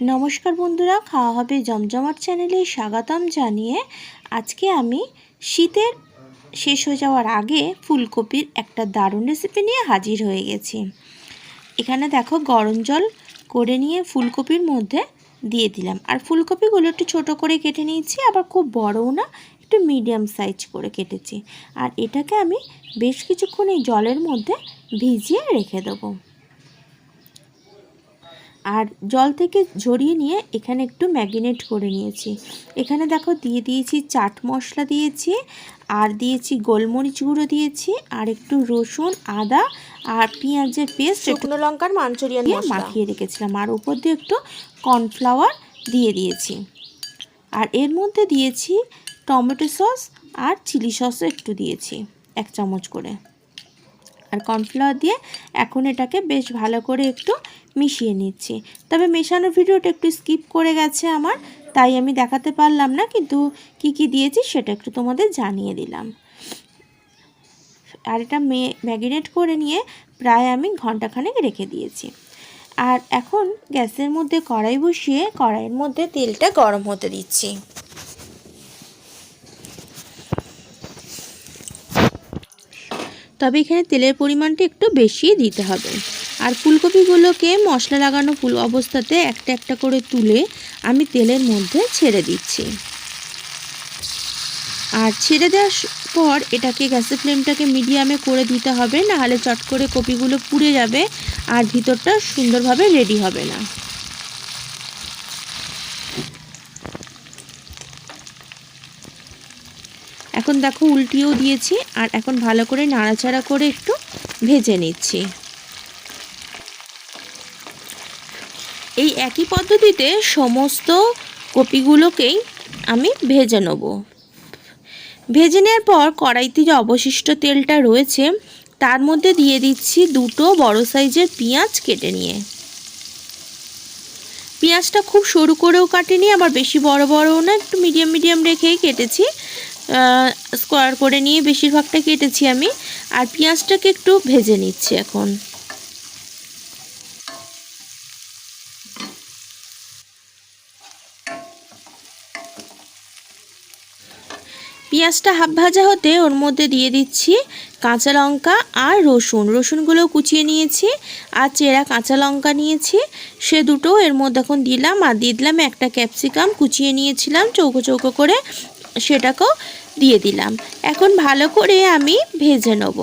নমস্কার বন্ধুরা, খাওয়া হবে জমজমাট চ্যানেলে স্বাগতম জানিয়ে আজকে আমি শীতের শেষ হয়ে যাওয়ার আগে ফুলকপির একটা দারুণ রেসিপি নিয়ে হাজির হয়ে গেছি। এখানে দেখো গরম জল করে নিয়ে ফুলকপির মধ্যে দিয়ে দিলাম। আর ফুলকপিগুলো একটু ছোট করে কেটে নিয়েছি, আবার খুব বড়ও না, একটু মিডিয়াম সাইজ করে কেটেছি। আর এটাকে আমি বেশ কিছুক্ষণ এই জলের মধ্যে ভিজিয়ে রেখে দেবো। আর জল থেকে ঝরিয়ে নিয়ে এখানে একটু ম্যাগিনেট করে নিয়েছি। এখানে দেখো দিয়ে দিয়েছি চাট মশলা দিয়েছি আর দিয়েছি গোলমরিচ গুঁড়ো দিয়েছি আর একটু রসুন আদা আর পেঁয়াজের পেস্ট শুকনো লঙ্কার মাঞ্চুরিয়ান দিয়ে মাখিয়ে রেখেছিলাম। আর উপর দিয়ে একটু কর্নফ্লাওয়ার দিয়ে দিয়েছি। আর এর মধ্যে দিয়েছি টমেটো সস আর চিলি সসও একটু দিয়েছি এক চামচ করে। আর কর্নফ্লাওয়ার দিয়ে এখন এটাকে বেশ ভালো করে একটু মিশিয়ে নিচ্ছি। তবে মেশানোর ভিডিওটা একটু স্কিপ করে গেছে আমার, তাই আমি দেখাতে পারলাম না, কিন্তু কি কি দিয়েছি সেটা একটু তোমাদের জানিয়ে দিলাম। আর এটা ম্যাগিনেট করে নিয়ে প্রায় আমি ঘন্টাখানেক রেখে দিয়েছি। আর এখন গ্যাসের মধ্যে কড়াই বসিয়ে কড়াইয়ের মধ্যে তেলটা গরম হতে দিচ্ছি। তবে এখানে তেলের পরিমাণটা একটু বেশি দিতে হবে। আর ফুলকপিগুলোকে মশলা লাগানো ফুল অবস্থাতে একটা একটা করে তুলে আমি তেলের মধ্যে ছেড়ে দিচ্ছি। আর ছেড়ে দেওয়ার পর এটাকে গ্যাসের ফ্লেমটাকে মিডিয়ামে করে দিতে হবে, নাহলে চট করে কপিগুলো পুড়ে যাবে আর ভিতরটা সুন্দরভাবে রেডি হবে না। এখন দেখো উল্টিয়েও দিয়েছি আর এখন ভালো করে নাড়াচাড়া করে একটু ভেজে নিচ্ছি। এই একই পদ্ধতিতে সমস্ত কপিগুলোকেই আমি ভেজে নেব। ভেজে নেওয়ার পর কড়াইতে যে অবশিষ্ট তেলটা রয়েছে, তার মধ্যে দিয়ে দিচ্ছি দুটো বড় সাইজের পেঁয়াজ কেটে নিয়ে। পেঁয়াজটা খুব সরু করেও কাটিনি, আবার বেশি বড় বড়ও না, একটু মিডিয়াম মিডিয়াম রেখেই কেটেছি। স্কোয়ার করে নিয়ে বেশিরভাগটা কেটেছি আমি। আর পেঁয়াজটাকে একটু ভেজে নিচ্ছি এখন। পেঁয়াজটা হাফ ভাজা হতে ওর মধ্যে দিয়ে দিচ্ছি কাঁচা লঙ্কা আর রসুন। রসুনগুলো কুচিয়ে নিয়েছি আর চেরা কাঁচা লঙ্কা নিয়েছি। সে দুটো এর মধ্যে এখন দিলাম আর দিয়ে দিলাম একটা ক্যাপসিকাম। কুচিয়ে নিয়েছিলাম চৌকো চৌকো করে। সেটাকেও দিয়ে দিলাম। এখন ভালো করে আমি ভেজে নেব।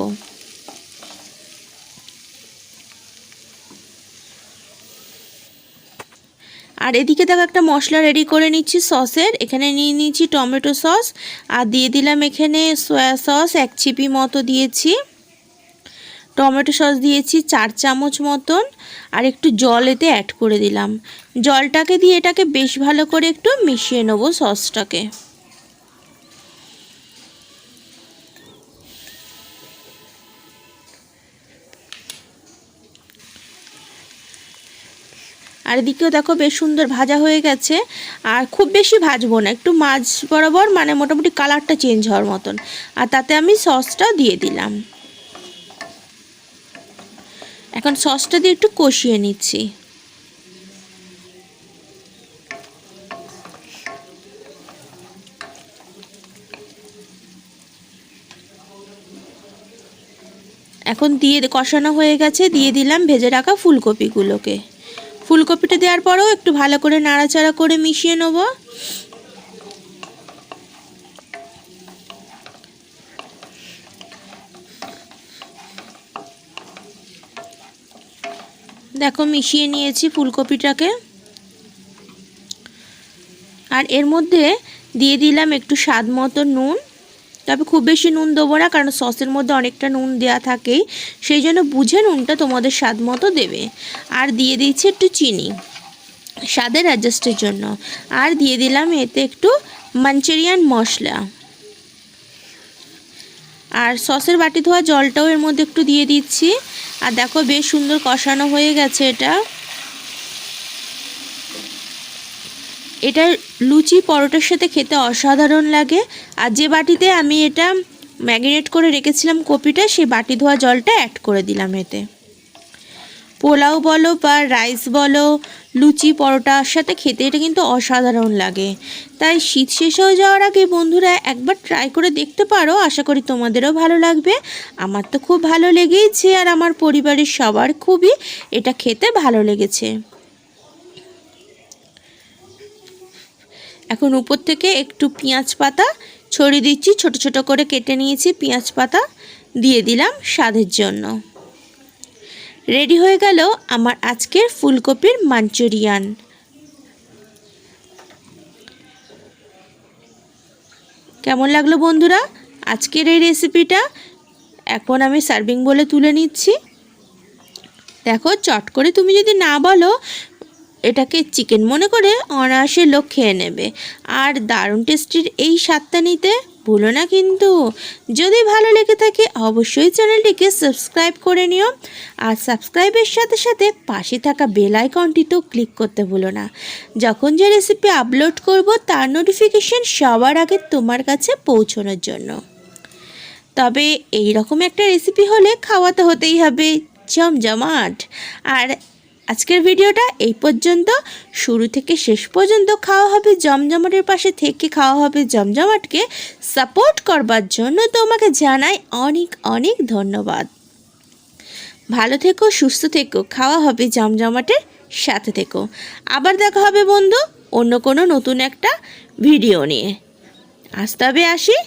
আর এদিকে দেখো একটা মশলা রেডি করে নিচ্ছি সসের। এখানে নিয়ে নিয়েছি টমেটো সস। আর দিয়ে দিলাম এখানে সয়া সস, এক চিপি মতো দিয়েছি। টমেটো সস দিয়েছি চার চামচ মতন। আর একটু জল এতে অ্যাড করে দিলাম। জলটাকে দিয়ে এটাকে বেশ ভালো করে একটু মিশিয়ে নেব সসটাকে। আর এদিকেও দেখো বেশ সুন্দর ভাজা হয়ে গেছে। আর খুব বেশি ভাজবো না, একটু মাছ বরাবর মানে মোটামুটি কালারটা চেঞ্জ হওয়ার মতন। আর তাতে আমি সসটা দিয়ে দিলাম। এখন সসটা দিয়ে একটু কষিয়ে নিচ্ছি। এখন দিয়ে কষানো হয়ে গেছে, দিয়ে দিলাম ভেজে রাখা ফুলকপিগুলোকে। ফুলকপিটা দেওয়ার পরেও একটু ভালো করে নাড়াচাড়া করে মিশিয়ে নেব। দেখো মিশিয়ে নিয়েছি ফুলকপিটাকে। আর এর মধ্যে দিয়ে দিলাম একটু স্বাদ মতো নুন। তবে খুব বেশি নুন দেবো না, কারণ সসের মধ্যে অনেকটা নুন দেওয়া থাকেই। সেই জন্য বুঝে নুনটা তোমাদের স্বাদ মতো দেবে। আর দিয়ে দিচ্ছি একটু চিনি, স্বাদের অ্যাডজাস্টের জন্য। আর দিয়ে দিলাম এতে একটু মাঞ্চুরিয়ান মশলা। আর সসের বাটি ধোয়া জলটাও এর মধ্যে একটু দিয়ে দিচ্ছি। আর দেখো বেশ সুন্দর কষানো হয়ে গেছে এটা। এটা লুচি পরোটার সাথে খেতে অসাধারণ লাগে। আর যে বাটিতে আমি এটা ম্যাগিনেট করে রেখেছিলাম কপিটা, সেই বাটি ধোয়া জলটা অ্যাড করে দিলাম এতে। পোলাও বলো বা রাইস বলো, লুচি পরোটার সাথে খেতে এটা কিন্তু অসাধারণ লাগে। তাই শীত শেষ হয়ে যাওয়ার আগে বন্ধুরা একবার ট্রাই করে দেখতে পারো, আশা করি তোমাদেরও ভালো লাগবে। আমার তো খুব ভালো লেগেইছে আর আমার পরিবারের সবার খুবই এটা খেতে ভালো লেগেছে। এখন উপর থেকে একটু পেঁয়াজ পাতা ছড়িয়ে দিচ্ছি। ছোট ছোট করে কেটে নিয়েছি পেঁয়াজ পাতা। দিয়ে দিলাম স্বাদের জন্য। রেডি হয়ে গেল আমার আজকের ফুলকপির মাঞ্চুরিয়ান। কেমন লাগল বন্ধুরা? আজকের এই রেসিপিটা এখন আমি সার্ভিং বলে তুলে নিচ্ছি। দেখো চট করে তুমি যদি না বলো এটাকে চিকেন মনে করে অনায়াসে লোক খেয়ে নেবে। আর দারুণ টেস্টির এই স্বাদটা নিতে ভুলো না কিন্তু। যদি ভালো লেগে থাকে অবশ্যই চ্যানেলটিকে সাবস্ক্রাইব করে নিও। আর সাবস্ক্রাইবের সাথে সাথে পাশে থাকা বেল আইকনটিতেও ক্লিক করতে ভুলো না। যখন যে রেসিপি আপলোড করব তার নোটিফিকেশন সবার আগে তোমার কাছে পৌঁছানোর জন্য। তবে এই রকম একটা রেসিপি হলে খাওয়াতে হতেই হবে। জমজমাট। আর আজকের ভিডিওটা এই পর্যন্ত। শুরু থেকে শেষ পর্যন্ত খাওয়া হবে জমজমাটের পাশে থেকে খাওয়া হবে জমজমাটকে। সাপোর্ট করবার জন্য তোমাকে জানাই অনেক অনেক ধন্যবাদ। ভালো থেকো, সুস্থ থেকো, খাওয়া হবে জমজমাটের সাথে থেকো। আবার দেখা হবে বন্ধু, অন্য কোনো নতুন একটা ভিডিও নিয়ে। আজ তবে আসি।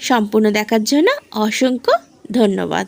সম্পূর্ণ দেখার জন্য অসংখ্য ধন্যবাদ।